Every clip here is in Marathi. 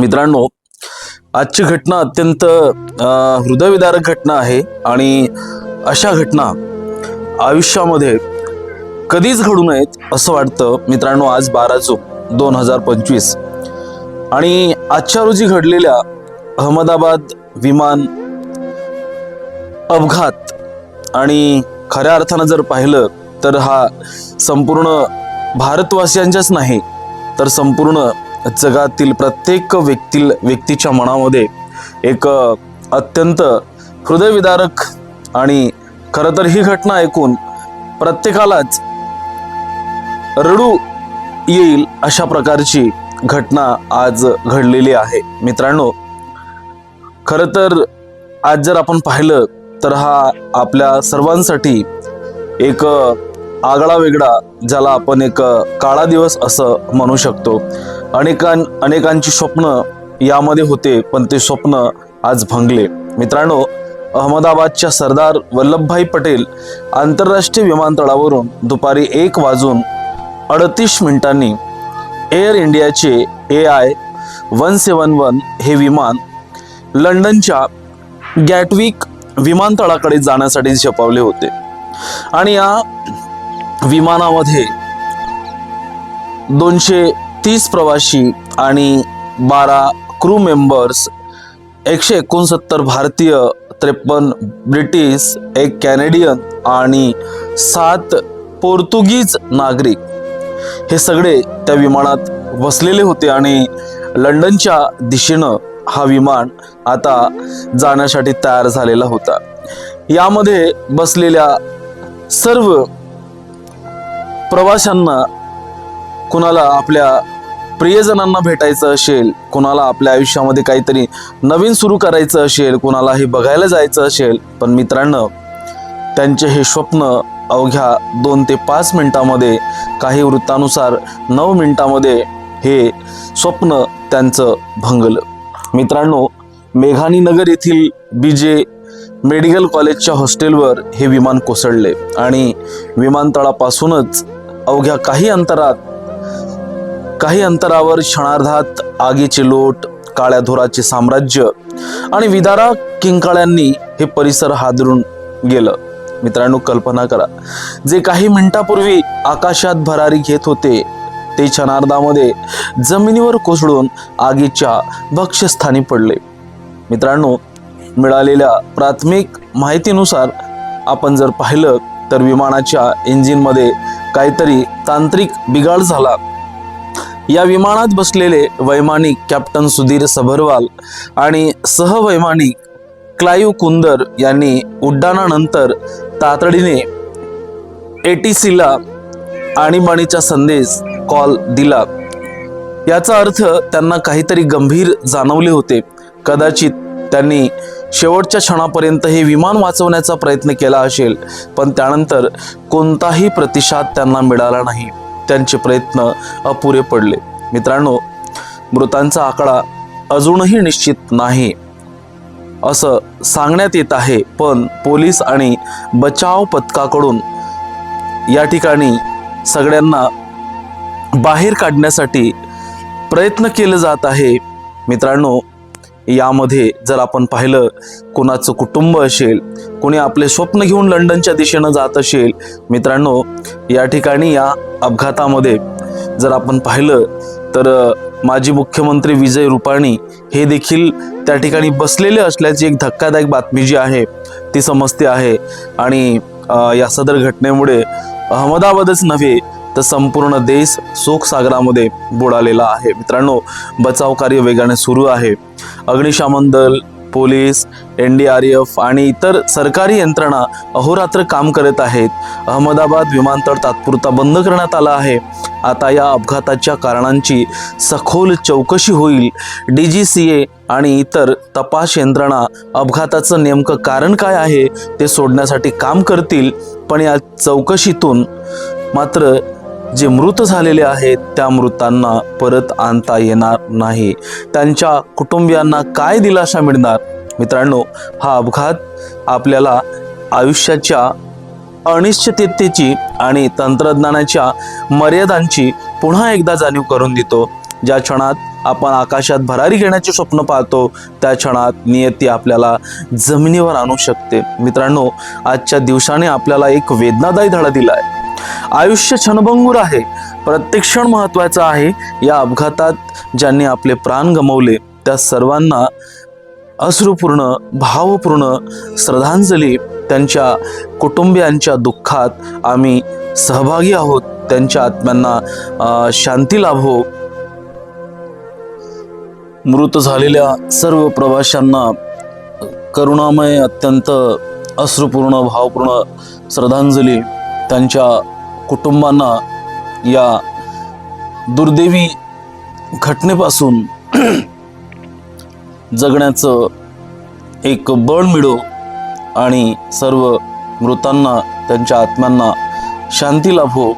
मित्रांनो आजची घटना अत्यंत हृदयविदारक घटना आहे आणि अशा घटना आयुष्यामध्ये कधीच घडू नयेत असं वाटतं. मित्रांनो आज बारा जून दोन हजार पंचवीस आणि आजच्या रोजी घडलेल्या अहमदाबाद विमान अपघात आणि खऱ्या अर्थानं जर पाहिलं तर हा संपूर्ण भारतवासियांच्याच नाही तर संपूर्ण जगातील प्रत्येक व्यक्ती व्यक्तीच्या मनामध्ये एक अत्यंत हृदयविदारक आणि खरं तर ही घटना ऐकून प्रत्येकालाच रडू येईल अशा प्रकारची घटना आज घडलेली आहे. मित्रांनो खरं तर आज जर आपण पाहिलं तर हा आपल्या सर्वांसाठी एक आगळा वेगळा ज्याला आपण एक काळा दिवस असं म्हणू शकतो. अनेकां अनेकांची स्वप्न यामध्ये होते पण ते स्वप्न आज भंगले. मित्रांनो अहमदाबादच्या सरदार वल्लभभाई पटेल आंतरराष्ट्रीय विमानतळावरून दुपारी एक वाजून अडतीस मिनिटांनी एअर इंडियाचे A I one seven one हे विमान लंडनच्या गॅटविक विमानतळाकडे जाण्यासाठी झेपावले होते. आणि या विमानामध्ये दोनशे तीस प्रवासी आणि बारा क्रू मेंबर्स एकशे एकोणसत्तर भारतीय त्रेपन्न ब्रिटिश एक कॅनेडियन आणि सात पोर्तुगीज नागरिक. हे सगळे त्या विमानात बसलेले होते आणि लंडनच्या दिशेनं हा विमान आता जाण्यासाठी तयार झालेला होता. यामध्ये बसलेल्या सर्व प्रवाशांना कुणाला आपल्या प्रियजनांना भेटायचं असेल कुणाला आपल्या आयुष्यामध्ये काहीतरी नवीन सुरू करायचं असेल कुणाला हे बघायला जायचं असेल पण मित्रांनो त्यांचे हे स्वप्न अवघ्या दोन ते पाच मिनिटामध्ये काही वृत्तानुसार नऊ मिनिटामध्ये हे स्वप्न त्यांचं भंगलं. मित्रांनो मेघानी नगर येथील बी जे मेडिकल कॉलेजच्या हॉस्टेलवर हे विमान कोसळले आणि विमानतळापासूनच अवघ्या काही अंतरात काही अंतरावर क्षणार्धात आगीचे लोट काळ्या धुराचे साम्राज्य आणि विदारा किंकाळ्यांनी हे परिसर हादरून गेलं. मित्रांनो कल्पना करा. जे काही मिनिटापूर्वी आकाशात भरारी घेत होते ते क्षणार्धामध्ये जमिनीवर कोसळून आगीच्या भक्ष्यस्थानी पडले. मित्रांनो मिळालेल्या प्राथमिक माहितीनुसार आपण जर पाहिलं तर विमानाच्या इंजिनमध्ये काहीतरी तांत्रिक बिघाड झाला. या विमानात बसलेले वैमानिक कॅप्टन सुधीर सभरवाल आणि सहवैमानिक क्लायू कुंदर यांनी उड्डाणानंतर तातडीने एटीसीला आणीबाणीचा संदेश कॉल दिला. याचा अर्थ त्यांना काहीतरी गंभीर जाणवले होते. कदाचित त्यांनी शेवटच्या क्षणापर्यंत हे विमान वाचवण्याचा प्रयत्न केला असेल पण त्यानंतर कोणताही प्रतिसाद त्यांना मिळाला नाही. त्यांचे प्रयत्न अपुरे पडले. मित्रांनो मृतांचा आकडा अजूनही निश्चित नाही. असं सांगण्यात येत आहे पण पोलीस आणि बचाव पथकाकडून या ठिकाणी सगळ्यांना बाहेर काढण्यासाठी प्रयत्न केले जात आहे. मित्रांनो यामध्ये जर आपण पाहिलं कोणाचं कुटुंब असेल कोणी आपले स्वप्न घेऊन लंडनच्या दिशेनं जात असेल मित्रांनो या ठिकाणी या अपघातामध्ये जर आपण पाहिलं तर माजी मुख्यमंत्री विजय रुपाणी हे देखील त्या ठिकाणी बसलेले असल्याची एक धक्कादायक बातमी जी आहे ती समजते आहे. आणि या सदर घटनेमुळे अहमदाबादच नव्हे तर संपूर्ण देश शोकसागरामध्ये बुडालेला आहे. मित्रांनो बचाव कार्य वेगाने सुरू आहे. अग्निशामन दल police N D R F आणि इतर सरकारी यंत्रणा अहोरात्र काम करत आहेत. अहमदाबाद विमानतळ तात्पुरता बंद करण्यात आला आहे. आता या अपघाताच्या कारणांची सखोल चौकशी होईल. डी जी सी ए आणि इतर तपास यंत्रणा अपघाताचं नेमकं कारण काय आहे ते सोडण्यासाठी काम करतील पण या चौकशीतून मात्र जे मृत झालेले आहेत त्या मृतांना परत आणता येणार नाही. त्यांच्या कुटुंबियांना काय दिलासा मिळणार? मित्रांनो हा अपघात आपल्याला आयुष्याच्या अनिश्चिततेची आणि तंत्रज्ञानाच्या मर्यादांची पुन्हा एकदा जाणीव करून देतो. ज्या क्षणात आपण आकाशात भरारी घेण्याचे स्वप्न पाहतो त्या क्षणात नियती आपल्याला जमिनीवर आणू शकते. मित्रांनो आजच्या दिवसाने आपल्याला एक वेदनादायी धडा दिला आहे आयुष्य क्षणभंगूर आहे. प्रत्येक क्षण महत्त्वाचा आहे. या अपघातात ज्यांनी आपले प्राण गमावले त्या सर्वांना अश्रुपूर्ण भावपूर्ण श्रद्धांजली त्यांच्या कुटुंबियांच्या दुःखात आम्ही सहभागी आहोत. त्यांच्या आत्म्यांना शांती लाभो. मृत झालेल्या सर्व प्रवाशांना करुणामय अत्यंत अश्रुपूर्ण भावपूर्ण श्रद्धांजली त्यांच्या कुटुंबांना या दुर्दैवी घटनेपासून जगण्याचं एक बळ मिळो आणि सर्व मृतांना त्यांच्या आत्म्यांना शांती लाभो.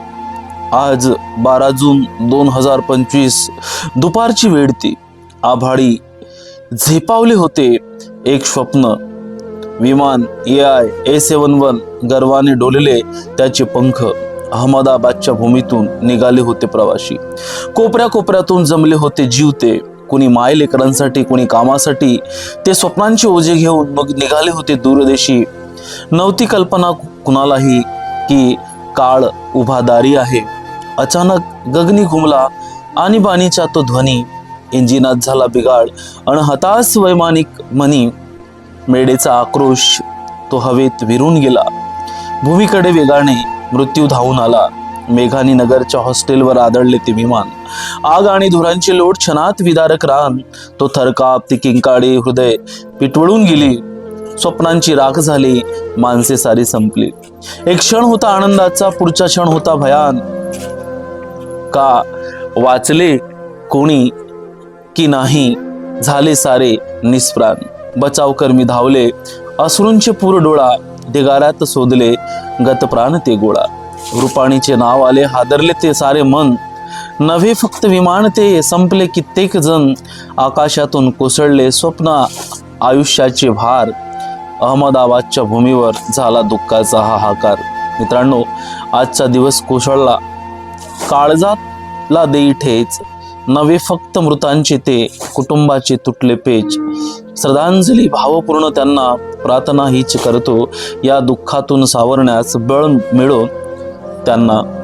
आज बारा जून दोन हजार पंचवीस दुपारची वेळ ती. आभाळी झेपावले होते एक स्वप्न. विमान ए आय ए सेवन वन गर्वाने डोलले त्याचे पंख. अहमदाबादच्या भूमीतून निघाले होते प्रवासी. कोपऱ्या कोपऱ्यातून जमले होते जीवते. कुणी माय लेकरांसाठी कुणी कामासाठी. ते स्वप्नांचे ओझे घेऊन मग निघाले होते दूरदेशी. नव्हती कल्पना कुणालाही की काळ उभादारी आहे. अचानक गगनी घुमला आणि बाणीचा तो ध्वनी इंजिनात झाला बिघाड. आणि हताश वैमानिक मनी मेडेचा आक्रोश तो हवेत विरून गेला. भूमीकडे वेगाने मृत्यू धावून आला. मेघानी नगरच्या हॉस्टेलवर आदळले ते विमान. आग आणि धुरांची लोट क्षणात विदारक रान. तो थरकाप ती किंकाळी हृदय पिटवळून गेली. स्वप्नांची राख झाली. माणसे सारी संपली. एक क्षण होता आनंदाचा पुढचा क्षण होता भयान. का वाचले कोणी की नाही? झाले सारे निष्प्राण बचावकर्मी धावले. अश्रूंचे पूर डोळा. ढिगाऱ्यात शोधले गतप्राण ते गोळा. रुपाणीचे नाव आले हादरले ते सारे मन. नव्हे फक्त विमान ते संपले कित्येक जण. आकाशातून कोसळले स्वप्न आयुष्याचे भार. अहमदाबादच्या भूमीवर झाला दुःखाचा हाहाकार. मित्रांनो आजचा दिवस कोसळला. काळजातला देई ठेच. नवे फक्त मृतांचे ते कुटुंबाचे तुटले पेच. श्रद्धांजली भावपूर्ण त्यांना प्रार्थना हीच करतो. या दुःखातून सावरण्यास बळ मिळो त्यांना.